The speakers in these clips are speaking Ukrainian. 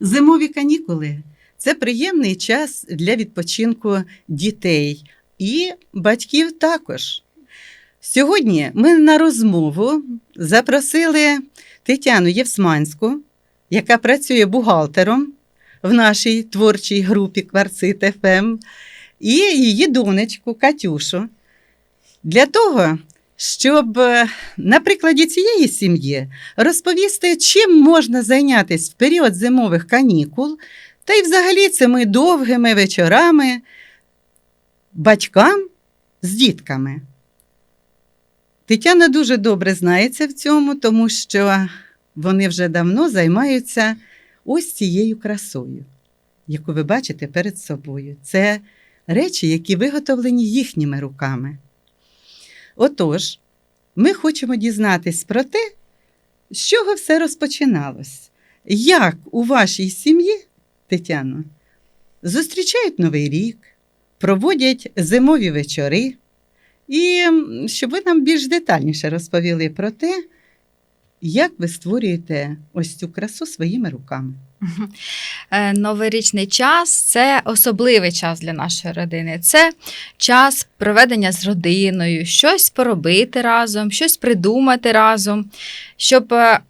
Зимові канікули це приємний час для відпочинку дітей і батьків також. Сьогодні ми на розмову запросили Тетяну Євсманську, яка працює бухгалтером в нашій творчій групі Кварцит ФМ, і її донечку Катюшу. Для того, щоб е, на прикладі цієї сім'ї розповісти, чим можна зайнятися в період зимових канікул, та й взагалі цими довгими вечорами батькам з дітками. Тетяна дуже добре знається в цьому, тому що вони вже давно займаються ось цією красою, яку ви бачите перед собою. Це речі, які виготовлені їхніми руками. Отож, ми хочемо дізнатись про те, з чого все розпочиналось. Як у вашій сім'ї, Тетяно, зустрічають Новий рік, проводять зимові вечори, і щоб ви нам більш детальніше розповіли про те, як ви створюєте ось цю красу своїми руками. Е, Новорічний час це особливий час для нашої родини. Це час проведення з родиною, щось поробити разом, щось придумати разом, щоб е,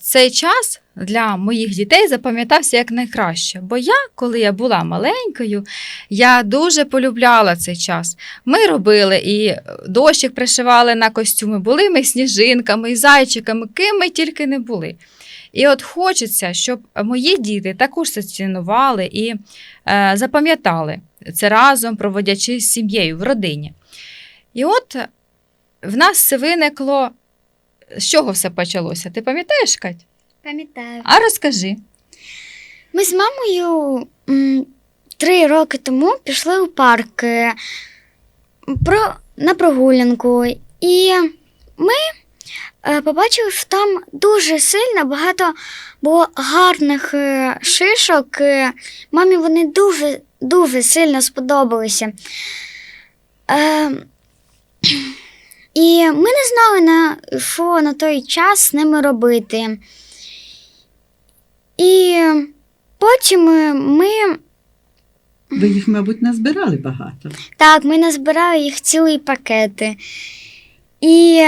цей час для моїх дітей запам'ятався як найкраще. Бо я, коли я була маленькою, я дуже полюбляла цей час. Ми робили і дощик пришивали на костюми, були ми сніжинками, і зайчиками, ким ми тільки не були. І от хочеться, щоб мої діти також це цінували і е, запам'ятали це разом, проводячи з сім'єю в родині. І от в нас це виникло. З чого все почалося? Ти пам'ятаєш, Кать? Пам'ятаю. А розкажи. Ми з мамою м, три роки тому пішли у парк е, про, на прогулянку. І ми е, побачили, що там дуже сильно багато було гарних е, шишок. Е, Мамі вони дуже, дуже сильно сподобалися. І ми не знали, на, що на той час з ними робити. І потім ми Ви їх, мабуть, назбирали багато. так, ми назбирали їх цілий пакети. І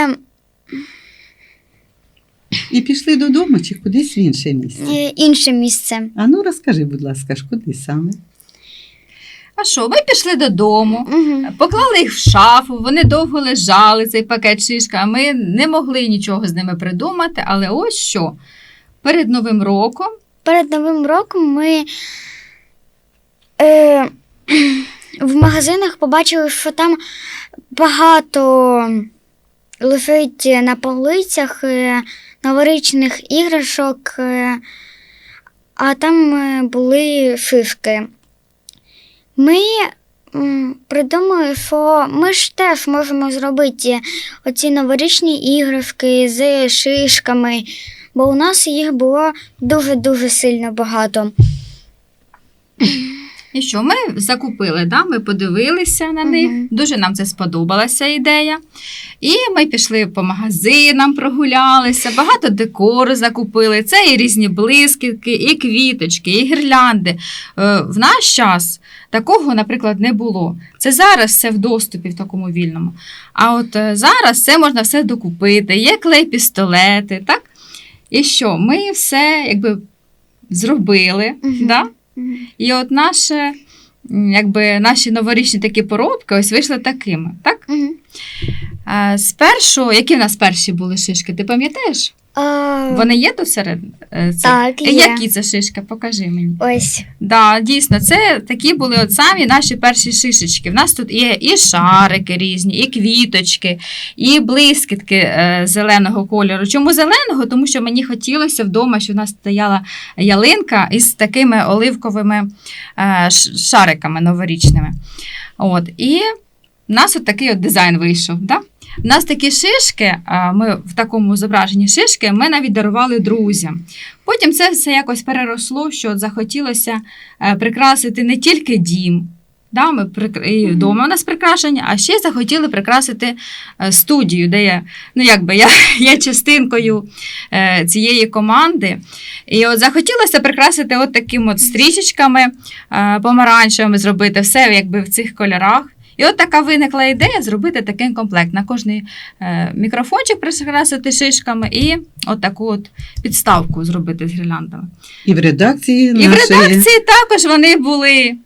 І пішли додому чи кудись в інше місце. е, інше місце. А ну розкажи, будь ласка, ж куди саме? А що, ми пішли додому, Угу. поклали їх в шафу, вони довго лежали, цей пакет шишка, а ми не могли нічого з ними придумати. Але ось що. Перед Новим роком Перед Новим роком ми е, в магазинах побачили, що там багато лежить на полицях е, новорічних іграшок, е, а там е, були шишки. Ми придумали, що ми ж теж можемо зробити оці новорічні іграшки з шишками, бо у нас їх було дуже-дуже сильно багато. І що ми закупили, да? ми подивилися на них, Мгм. дуже нам це сподобалася ідея. І ми пішли по магазинам, прогулялися, багато декору закупили. Це і різні блискітки, і квіточки, і гірлянди. Е, В наш час такого, наприклад, не було. Це зараз все в доступі в такому вільному. А от е, зараз це можна все докупити. Є клей-пістолети, так? І що? Ми все якби зробили. Мгм. Да? І от наше, якби, наші новорічні такі поробки ось вийшли такими. Так? Спершу, які в нас перші були шишки, ти пам'ятаєш? А, Вони є тут серед е, цих? Так, Е, є. Які це шишки? Покажи мені. Ось. Да, дійсно, це такі були от самі наші перші шишечки. В нас тут є і шарики різні, і квіточки, і блискітки е, зеленого кольору. Чому зеленого? Тому що мені хотілося вдома, щоб у нас стояла ялинка із такими оливковими е, шариками новорічними. От, і в нас от такий от дизайн вийшов. Да? У нас такі шишки, ми в такому зображенні шишки, ми навіть дарували друзям. Потім це все якось переросло, що захотілося е, прикрасити не тільки дім, Да, ми і Мгм. вдома у нас прикрашення, а ще захотіли прикрасити е, студію, де я, ну якби я є частинкою е, цієї команди. І от захотілося прикрасити от такими от стрічечками помаранчевими, зробити все якби в цих кольорах. І от така виникла ідея зробити такий комплект. На кожний е, мікрофончик прикрасити шишками і от таку от підставку зробити з гірляндами. І в редакції І в редакції також вони були.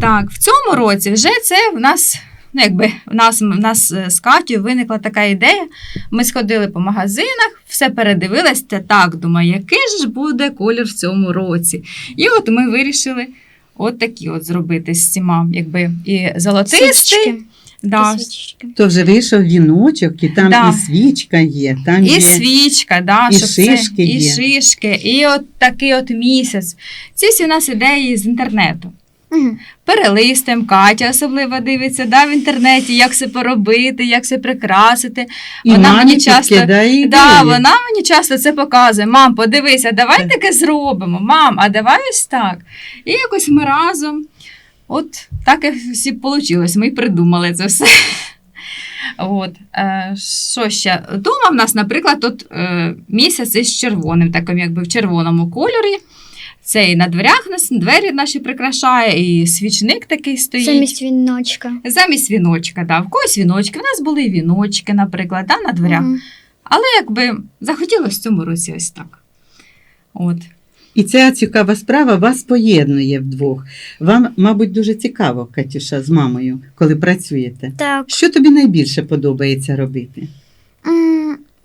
Так, в цьому році вже це в нас. Ну, якби в нас, в нас е, з Катю виникла така ідея. Ми сходили по магазинах, все передивились, та так думаю, який ж буде колір в цьому році. І от ми вирішили от такі от зробити з цими, якби і золотистий, Свічки. да, то вже вийшов віночок, і там Да. і свічка є, там і є свічка, да, і щоб шишки це, і шишки, і от такий от місяць. Ці всі у нас ідеї з інтернету. Мгм. перелистим, Катя особливо дивиться да, в інтернеті, як це поробити, як це прикрасити. і вона мені часто- ідеї. Да, вона мені часто це показує. Мам, подивися, давай Так. таке зробимо. Мам, а давай ось так. І якось ми разом, от так і всі вийшло. Ми придумали це все. От, е, що ще? Дома в нас, наприклад, тут е, місяць із червоним, таким якби в червоному кольорі. Це і на дверях нас двері наші прикрашає, і свічник такий стоїть. Замість віночка. Замість віночка, да. В когось віночки. У нас були і віночки, наприклад, да, на дверях. Мгм. Але якби захотілося в цьому році ось так. От. І ця цікава справа вас поєднує вдвох. Вам, мабуть, дуже цікаво, Катюша, з мамою, коли працюєте. Так. Що тобі найбільше подобається робити?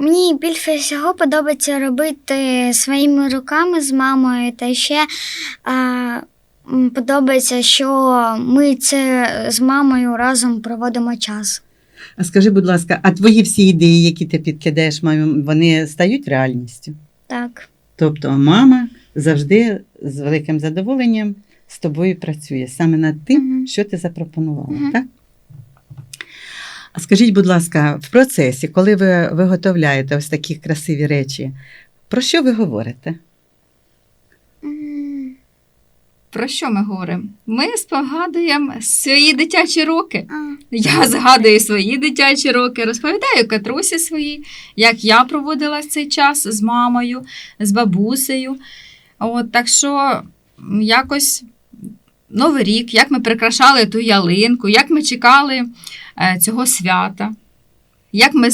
Мені більше всього подобається робити своїми руками з мамою, та ще а, подобається, що ми це з мамою разом проводимо час. А скажи, будь ласка, а твої всі ідеї, які ти підкидаєш мамі, вони стають реальністю? Так. Тобто мама завжди з великим задоволенням з тобою працює саме над тим, Мгм. що ти запропонувала, Мгм. так? А скажіть, будь ласка, в процесі, коли ви виготовляєте ось такі красиві речі, про що ви говорите? Про що ми говоримо? Ми спогадуємо свої дитячі роки. а, Я згадую свої дитячі роки, розповідаю Катрусі свої, як я проводила цей час з мамою, з бабусею. От, так що якось Новий рік, як ми прикрашали ту ялинку, як ми чекали е, цього свята, як ми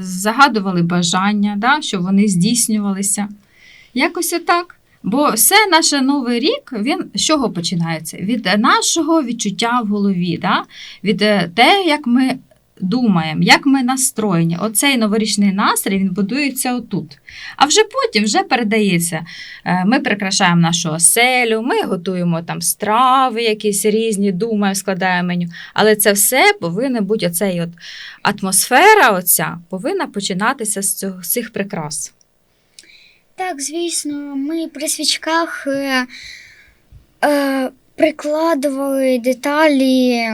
загадували бажання, да, щоб вони здійснювалися. Якось отак. Бо все наш новий рік, він з чого починається? Від нашого відчуття в голові, да? від е, те, як ми думаємо, як ми настроєні. Оцей новорічний настрій він будується отут. А вже потім вже передається. Е, Ми прикрашаємо нашу оселю, ми готуємо там страви, якісь різні, думаємо, складаємо меню. Але це все повинна бути оцей от атмосфера, оця повинна починатися з цього з цих прикрас. Так, звісно, ми при свічках е, е, прикладували деталі.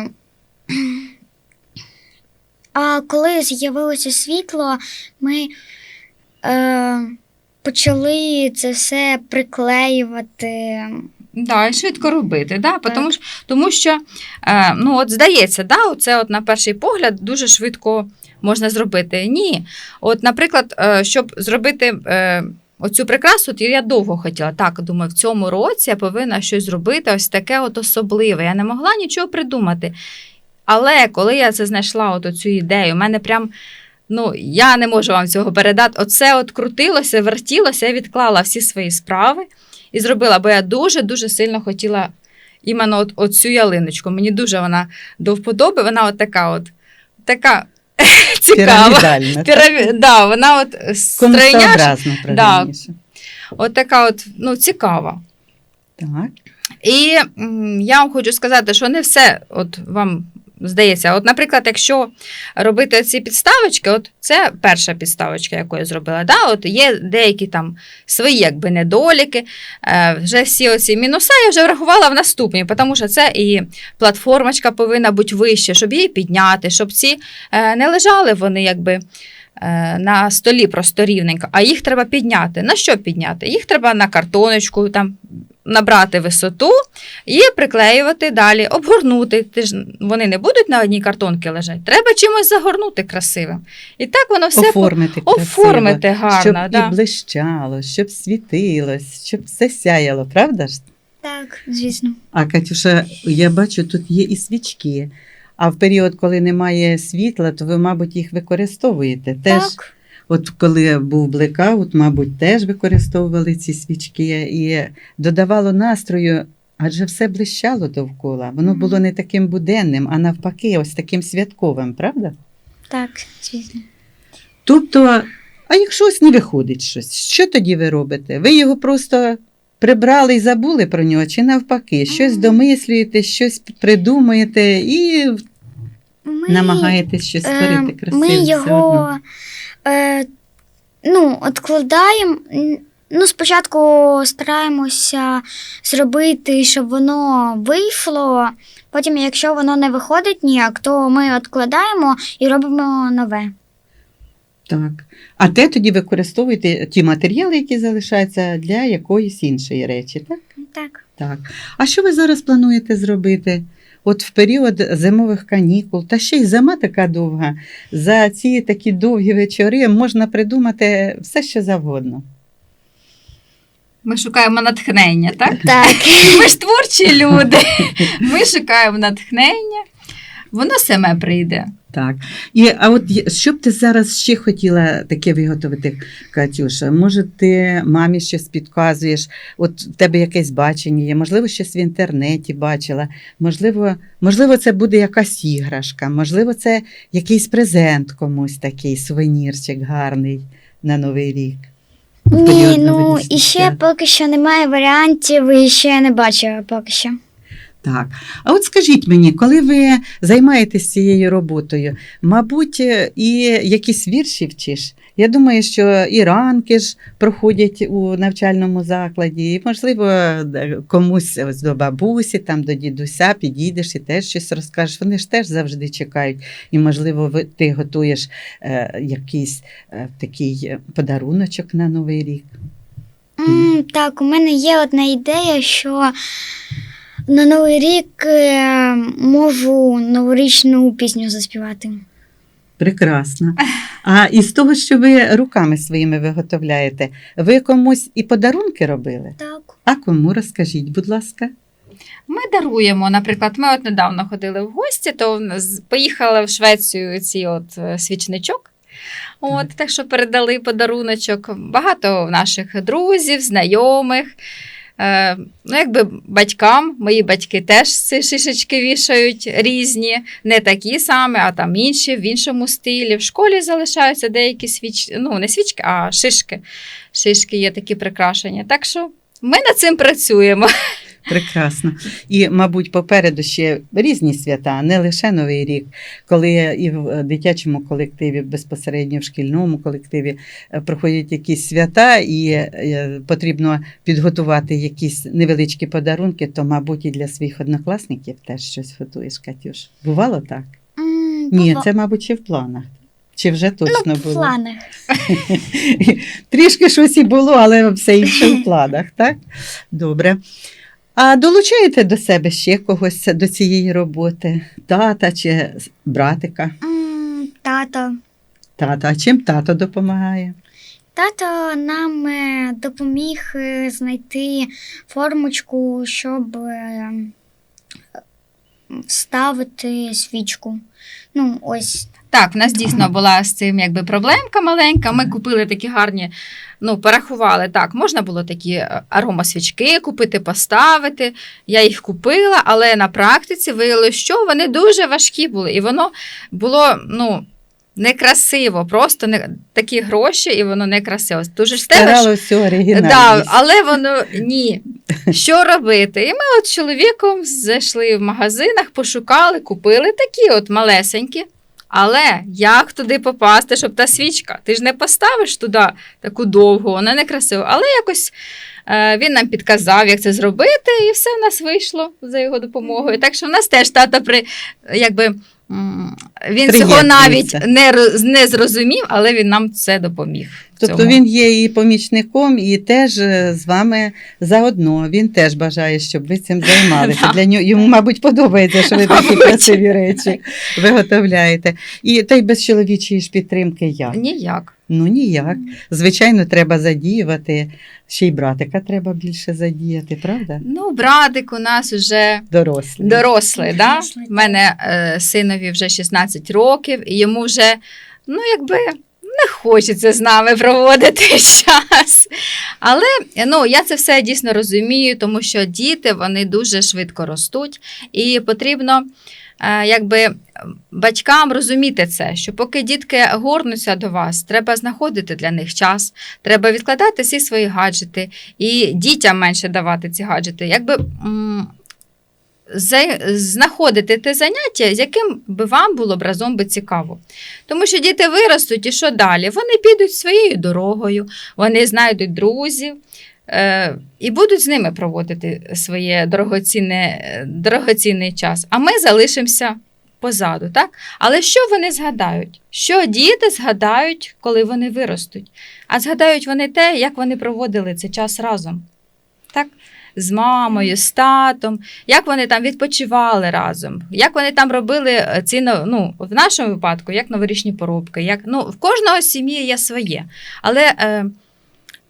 А коли з'явилося світло, ми е, почали це все приклеювати. Да, і швидко робити, да? Тому, що, тому що е, ну, от здається, да, це от на перший погляд дуже швидко можна зробити. Ні. От, наприклад, е, щоб зробити е, оцю прикрасу, от я довго хотіла. Так, думаю, в цьому році я повинна щось зробити, ось таке от особливе. Я не могла нічого придумати. Але коли я це знайшла, от цю ідею, у мене прям. Ну, я не можу вам цього передати. Оце от крутилося, вертілося, я відклала всі свої справи і зробила, бо я дуже-дуже сильно хотіла іменно от, от цю ялиночку. Мені дуже вона до вподоби, вона от така от така цікава. Пірамі... Да, вона от Конусообразна, правильніше. от така от, ну, цікава. Так. І я вам хочу сказати, що не все от вам здається. От, наприклад, якщо робити ці підставочки, от це перша підставочка, яку я зробила. Да? От є деякі там свої якби недоліки. Е, вже всі оці мінуса я вже врахувала в наступній, тому що це і платформочка повинна бути вище, щоб її підняти, щоб ці е, не лежали вони якби. е, На столі просто рівненько, а їх треба підняти. На що підняти? Їх треба на картоночку, там набрати висоту і приклеювати далі, обгорнути. Ти ж вони не будуть на одній картонці лежати. Треба чимось загорнути красивим. І так воно все Оформити красиво. оформити гарно. щоб да. і блищало, щоб світилось, щоб все сяяло, правда ж? Так, звісно. А Катюша, я бачу, тут є і свічки. А в період, коли немає світла, то ви, мабуть, їх використовуєте. Теж, Так. От коли був блекаут, мабуть, теж використовували ці свічки і додавало настрою, адже все блищало довкола. Воно було не таким буденним, а навпаки, ось таким святковим, правда? Так, звісно. Тобто, а якщо ось не виходить щось, що тоді ви робите? Ви його просто прибрали і забули про нього, чи навпаки, щось домислюєте, щось придумуєте і Ми, намагаєтесь щось створити е, красиве. Ми все одно. Е, ну, откладаємо. М, Ну, спочатку стараємося зробити, щоб воно вийшло. Потім, якщо воно не виходить ніяк, то ми відкладаємо і робимо нове. Так. А те тоді використовуєте ті матеріали, які залишаються для якоїсь іншої речі, так? Так. Так. А що ви зараз плануєте зробити? От в період зимових канікул, та ще й зима така довга. За ці такі довгі вечори можна придумати все, що завгодно. Ми шукаємо натхнення, так? Так. Ми ж творчі люди. Ми шукаємо натхнення. Воно саме прийде. Так. І, а от що б ти зараз ще хотіла таке виготовити, Катюша? Може, ти мамі щось підказуєш, от в тебе якесь бачення є, можливо, щось в інтернеті бачила, можливо, можливо, це буде якась іграшка, можливо, це якийсь презент комусь такий, сувенірчик гарний на Новий рік. Ні, ну і ще поки що немає варіантів, і ще не бачила поки що. Так. А от скажіть мені, коли ви займаєтесь цією роботою, мабуть, е, і якісь вірші вчиш? Я думаю, що і ранки ж проходять у навчальному закладі, і, можливо, комусь ось до бабусі, там, до дідуся підійдеш і теж щось розкажеш. Вони ж теж завжди чекають. І, можливо, ти готуєш е, якийсь е, такий подаруночок на Новий рік. М, так, у мене є одна ідея, що на Новий рік е, можу новорічну пісню заспівати. Прекрасно. А із того, що ви руками своїми виготовляєте, ви комусь і подарунки робили? Так. А кому розкажіть, будь ласка. Ми даруємо. Наприклад, ми от недавно ходили в гості, то поїхали в Швецію ці от е, свічничок. От, так що передали подаруночок. Багато наших друзів, знайомих. Е, ну, якби батькам, мої батьки теж ці шишечки вішають різні, не такі самі, а там інші, в іншому стилі. В школі залишаються деякі свічки, ну не свічки, а шишки. Шишки є такі прикрашення. Так що ми над цим працюємо. Прекрасно. І, мабуть, попереду ще різні свята, не лише Новий рік, коли і в дитячому колективі, безпосередньо в шкільному колективі е, проходять якісь свята, і е, потрібно підготувати якісь невеличкі подарунки, то, мабуть, і для своїх однокласників теж щось готуєш, Катюш. Бувало так? М, Ні, бува- це, мабуть, ще в планах. Чи вже точно ну, було? Трішки щось і було, але все інше в планах, так? Добре. А долучаєте до себе ще когось до цієї роботи? Тата чи братика? М, Тато. Тата. А чим тато допомагає? Тато нам е, допоміг е, знайти формочку, щоб е, вставити свічку. Ну, ось Так, в нас дійсно була з цим якби проблемка маленька. Ми купили такі гарні, ну, порахували. Так, можна було такі е, аромасвічки купити, поставити. Я їх купила, але на практиці виявилося, що вони дуже важкі були. І воно було, ну. Некрасиво, просто не такі гроші, і воно некрасиво. Дуже ж тебе ж Старало все Да, але воно ні. Що робити? І ми от з чоловіком зайшли в магазинах, пошукали, купили такі от малесенькі. Але як туди попасти, щоб та свічка? Ти ж не поставиш туди таку довгу, вона не красива. Але якось е, він нам підказав, як це зробити, і все в нас вийшло за його допомогою. Так що в нас теж тата при якби. Він цього навіть не, не зрозумів, але він нам це допоміг. Тобто цьому. він є і помічником, і теж е, з вами заодно. Він теж бажає, щоб ви цим займалися. Для нього йому, мабуть, подобається, що ви такі красиві речі виготовляєте. І та й без чоловічої ж підтримки як? Ніяк. Ну ніяк. Звичайно, треба задіювати. Ще й братика треба більше задіяти, правда? Ну, братик у нас вже Дорослий. дорослий, да? Дорослий, У мене е, синові вже 16 років, і йому вже, ну, якби. Не хочеться з нами проводити час. Але ну, я це все дійсно розумію, тому що діти вони дуже швидко ростуть, і потрібно е, якби, батькам розуміти це, що поки дітки горнуться до вас, треба знаходити для них час, треба відкладати всі свої гаджети і дітям менше давати ці гаджети. Якби знаходити те заняття, з яким би вам було б разом би цікаво. Тому що діти виростуть, і що далі? Вони підуть своєю дорогою, вони знайдуть друзів. Е, і будуть з ними проводити своє дорогоцінне, дорогоцінний час. А ми залишимося позаду, так? Але що вони згадають? Що діти згадають, коли вони виростуть? А згадають вони те, як вони проводили цей час разом. З мамою, з татом, як вони там відпочивали разом, як вони там робили е, ці ну, в нашому випадку, як новорічні поробки. Як, ну, в кожного сім'ї є своє. Але е,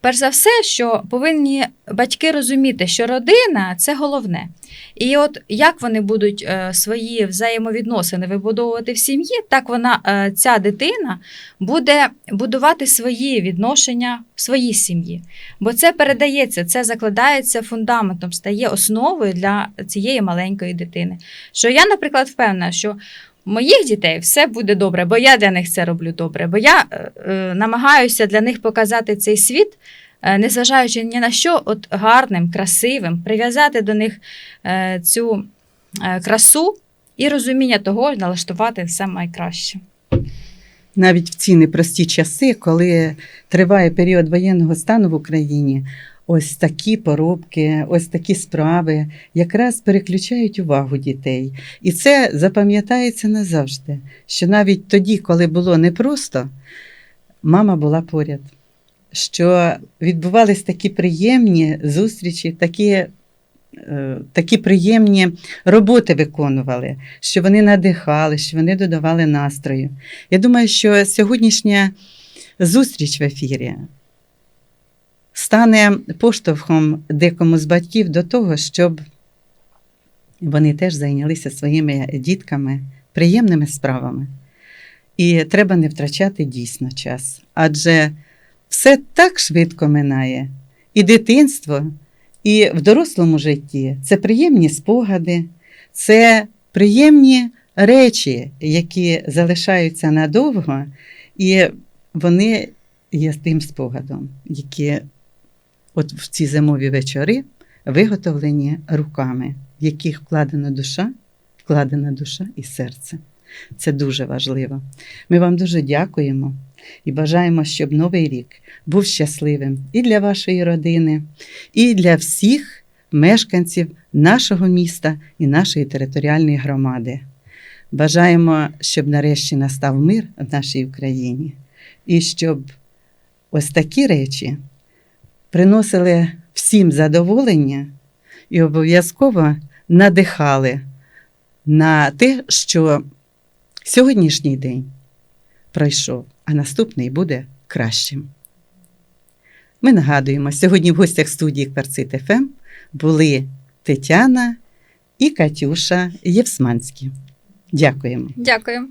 перш за все, що повинні батьки розуміти, що родина це головне. І от як вони будуть е, свої взаємовідносини вибудовувати в сім'ї, так вона, е, ця дитина буде будувати свої відношення в своїй сім'ї. Бо це передається, це закладається фундаментом, стає основою для цієї маленької дитини. Що я, наприклад, впевнена, що моїх дітей все буде добре, бо я для них це роблю добре, бо я е, е, намагаюся для них показати цей світ, е, незважаючи ні на що, от гарним, красивим, прив'язати до них е, цю е, красу і розуміння того, налаштувати все найкраще. навіть в ці непрості часи, коли триває період воєнного стану в Україні, ось такі поробки, ось такі справи якраз переключають увагу дітей. І це запам'ятається назавжди, що навіть тоді, коли було непросто, мама була поряд. Що відбувались такі приємні зустрічі, такі, е, такі приємні роботи виконували, що вони надихали, що вони додавали настрою. Я думаю, що сьогоднішня зустріч в ефірі стане поштовхом декому з батьків до того, щоб вони теж зайнялися своїми дітками приємними справами. І треба не втрачати дійсно час. Адже все так швидко минає. І дитинство, і в дорослому житті це приємні спогади, це приємні речі, які залишаються надовго, і вони є тим спогадом, які от в ці зимові вечори виготовлені руками, в яких вкладена душа, вкладена душа і серце. Це дуже важливо. Ми вам дуже дякуємо і бажаємо, щоб новий рік був щасливим і для вашої родини, і для всіх мешканців нашого міста і нашої територіальної громади. Бажаємо, щоб нарешті настав мир в нашій Україні, і щоб ось такі речі приносили всім задоволення і обов'язково надихали на те, що сьогоднішній день пройшов, а наступний буде кращим. Ми нагадуємо, сьогодні в гостях студії Кварцит ФМ були Тетяна і Катюша Євсманські. Дякуємо. Дякую.